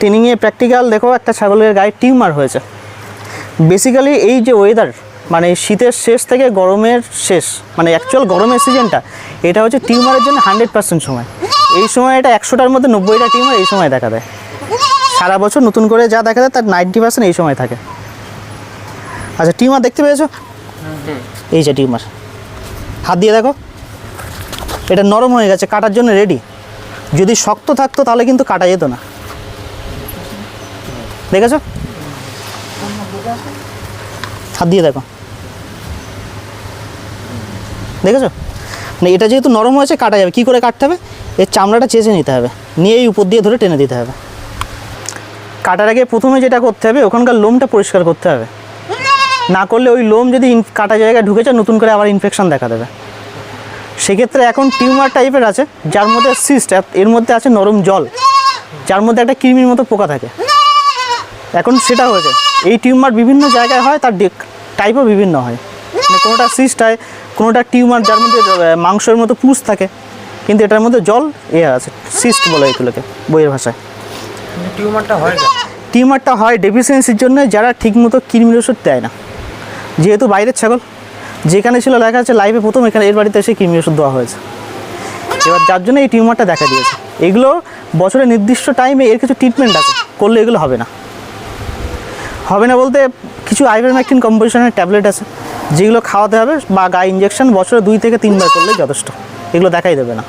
ট্রেনিংয়ে প্র্যাকটিক্যাল দেখো একটা ছাগলের গায়ে টিউমার হয়েছে। বেসিক্যালি এই যে ওয়েদার মানে শীতের শেষ থেকে গরমের শেষ মানে অ্যাকচুয়াল গরমের সিজনটা এটা হচ্ছে টিউমারের জন্য হান্ড্রেড পার্সেন্ট সময়। এই সময় এটা একশোটার মধ্যে নব্বইটা টিউমার এই সময় দেখা দেয়। সারা বছর নতুন করে যা দেখা যায় তার নাইনটি পার্সেন্ট এই সময় থাকে। আচ্ছা টিউমার দেখতে পেয়েছ? এই যে টিউমার। হাত দিয়ে দেখো। এটা নরম হয়ে গেছে, কাটার জন্য রেডি যদি শক্ত থাকতো তাহলে কিন্তু কাটা যেত না। দেখেছ? হাত দিয়ে দেখো। দেখেছ? মানে এটা যেহেতু নরম হয়েছে, কাটা যাবে। কী করে কাটতে হবে? এর চামড়াটা চেঁচে নিতে হবে। নিয়ে এই উপর দিয়ে ধরে টেনে দিতে হবে। কাটার আগে প্রথমে যেটা করতে হবে, ওখানকার লোমটা পরিষ্কার করতে হবে। না করলে ওই লোম যদি কাটা জায়গায় ঢুকে যায় নতুন করে আবার ইনফেকশান দেখা দেবে। সেক্ষেত্রে এখন টিউমার টাইপের আছে, যার মধ্যে সিস্ট এর মধ্যে আছে নরম জল। যার মধ্যে একটা কৃমির মতো পোকা থাকে। এখন সেটা হয়েছে। এই টিউমার বিভিন্ন জায়গায় হয় তার টাইপও বিভিন্ন হয়। মানে কোনোটা সিস্ট হয় কোনোটা টিউমার যার মধ্যে মাংসের মতো পুষ থাকে কিন্তু এটার মধ্যে জল এ আছে সিস্ট বলে এগুলোকে বইয়ের ভাষায়। টিউমারটা হয়? টিউমারটা হয় ডেফিসিয়েন্সির জন্য যারা ঠিকমতো কৃমির ওষুধ দেয় না। যেহেতু বাইরের ছাগল যেখানে ছিল লেখা আছে লাইভে প্রথম এখানে এর বাড়িতে এসে কৃমি ওষুধ দেওয়া হয়েছে। এবার যার জন্য এই টিউমারটা দেখা দিয়েছে। এগুলো বছরের নির্দিষ্ট টাইমে এর কিছু ট্রিটমেন্ট আছে করলে এগুলো হবে না। হবে না বলতে কিছু আইভারম্যাকটিন কম্পোজিশনের ট্যাবলেট আছে যেগুলো খাওয়াতে হবে বা গায়ে ইঞ্জেকশন বছরে দুই থেকে তিনবার করলে যথেষ্ট। এগুলো দেখাই দেবে না।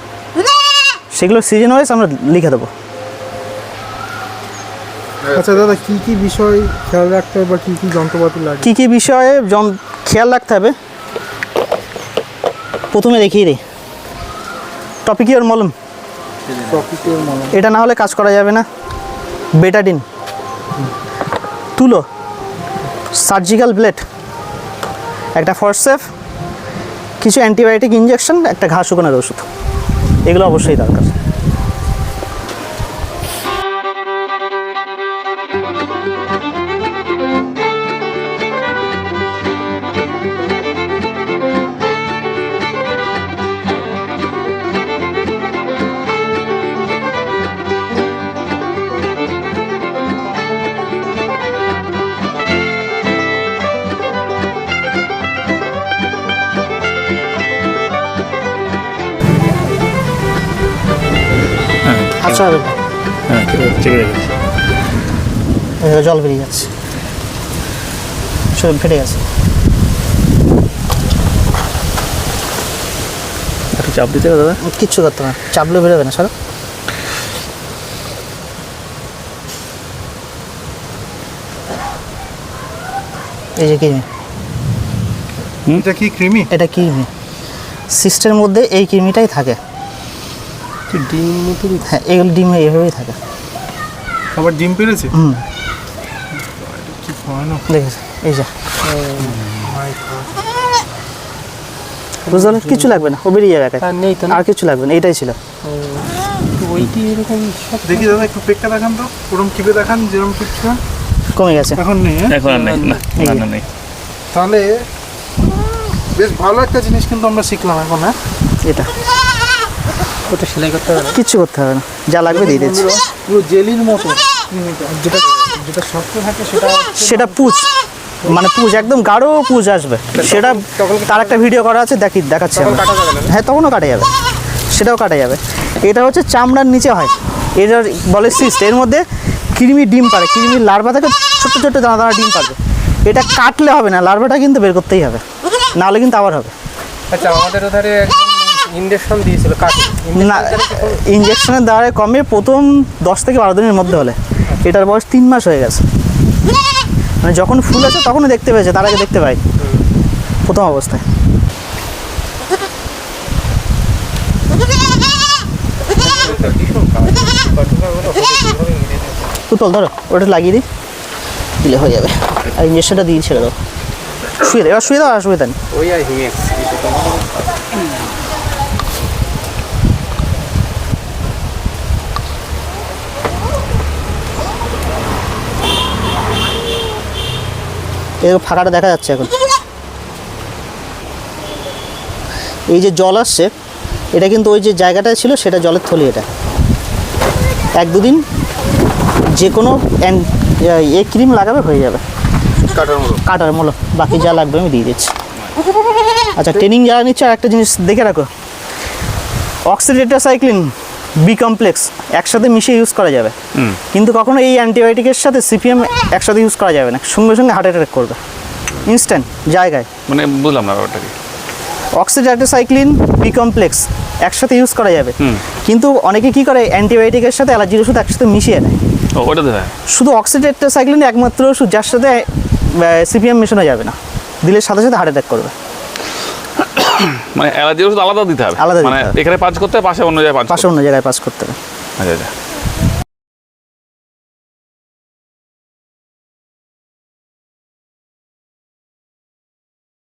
সেগুলো সিজন ওয়াইজ আমরা লিখে দেবো। আচ্ছা দাদা কী কী বিষয় খেয়াল রাখতে হবে বা কী কী যন্ত্রপাতি লাগে? কী কী বিষয়ে খেয়াল রাখতে হবে? প্রথমে দেখিয়ে দিই। টপিকিওর মলম। মনে এটা না হলে কাজ করা যাবে না। বেটাডিন তুলো। সার্জিক্যাল ব্লেড একটা ফরসেফ কিছু অ্যান্টিবায়োটিক ইঞ্জেকশন একটা ঘা শুকানোর ওষুধ। এগুলো অবশ্যই দরকার। আচ্ছা হ্যাঁ ঠিক আছে ঠিক আছে। জল বেরিয়ে যাচ্ছে। সব ফেটে গেছে। একটু চাপ দিতে হবে দাদা? কিচ্ছু করতে না। চাপলে বেরোবে না সর। এই যে কিমি এটা কি কৃমি এটা কিমি সিস্টের মধ্যে এই কিমিটাই থাকে। ডিম মতো হ্যাঁ এগুলো ডিমে এভাবেই থাকে। আবার ডিম পেরেছে? হুম। কি ভয়ানক। দেখেছে? এই যে। পারলেন কিছু লাগবে না। ও বেরিয়ে যাবে। নেই তো আর কিছু লাগবে না। এটাই ছিল। ওইটি এরকম সব দেখি দাদা একটু পেকটা দেখান তো। ওরম টিপে দেখান যেরকম টিপছে। কমে গেছে। এখন নেই হ্যাঁ? এখন আর নেই। না না না নেই। তাহলে বেশ ভালো একটা জিনিস কিন্তু আমরা শিখলাম এখন হ্যাঁ? এটা। ওটা সেলাই করতে হবে কিচ্ছু করতে হবে না। যা লাগবে দিয়ে দিচ্ছি। পুরো জেলির মতো। যেটা যেটা শক্ত থাকে সেটা সেটা পুজ। মানে পুজ একদম গাঢ় পুজ আসবে। সেটা তার একটা ভিডিও করা আছে দেখি দেখাচ্ছি হ্যাঁ তখনও কাটা যাবে। সেটাও কাটা যাবে। এটা হচ্ছে চামড়ার নিচে হয়। এটার বলে সিস্ট এর মধ্যে কৃমি ডিম পারে কৃমির লার্ভা থেকে ছোট্ট ছোট্ট দানা দানা ডিম পারবে এটা কাটলে হবে না লার্ভাটা কিন্তু বের করতেই হবে। নাহলে কিন্তু আবার হবে। আচ্ছা আমাদের ওধারে ইঞ্জেকশন দিয়েছিল না ইঞ্জেকশনের দ্বারা কমে প্রথম দশ থেকে বারো দিনের মধ্যে হলে। এটার বয়স তিন মাস হয়ে গেছে। মানে যখন ফুল আছে তখনও দেখতে পেয়েছে তার আগে দেখতে পাই প্রথম অবস্থায়। পুতল ধরো ওটা লাগিয়ে দিই। দিলে হয়ে যাবে। আর ইঞ্জেকশনটা দিয়ে ছেড়ে দাও। শুয়ে দাও এবার শুয়ে দাও আর শুয়ে দেন ওই আর হিমেক্স এর ফাঁকাটা দেখা যাচ্ছে এখন। এই যে জল আসছে এটা কিন্তু ওই যে জায়গাটা ছিল সেটা জলের থলি এটা। এক দুদিন যে কোনো এ ক্রিম লাগাবে হয়ে যাবে। কাটার মূলো বাকি যা লাগবে আমি দিয়ে দিচ্ছি। আচ্ছা ট্রেনিং যারা নিচ্ছে আর একটা জিনিস দেখে রাখো। অক্সিডেটাসাইক্লিন বি কমপ্লেক্স একসাথে মিশিয়ে ইউজ করা যাবে। কিন্তু কখনো এই অ্যান্টিবায়োটিকের সাথে সিপিএম একসাথে ইউজ করা যাবে না। সঙ্গে সঙ্গে হার্ট অ্যাটাক করবে। ইনস্ট্যান্ট জায়গায়। মানে বুঝলাম না ব্যাপারটা কি? অক্সিডাইটোসাইক্লিন বি কমপ্লেক্স একসাথে ইউজ করা যাবে। কিন্তু অনেকে কি করে অ্যান্টিবায়োটিকের সাথে অ্যালার্জির ওষুধ একসাথে মিশিয়ে নেয়। ওটা শুধু অক্সিডেটোসাইক্লিন একমাত্র ওষুধ যার সাথে সিপিএম মেশানো যাবে না। দিলে সাথে সাথে হার্ট অ্যাটাক করবে। মানে এলাদিও ওষুধ আলাদা দিতে হবে। আলাদা মানে এখানে পাঁচ করতে হবে পাশে অন্য জায়গায় পাঁচ পাশে অন্য জায়গায় পাস করতে হবে। আচ্ছা আচ্ছা।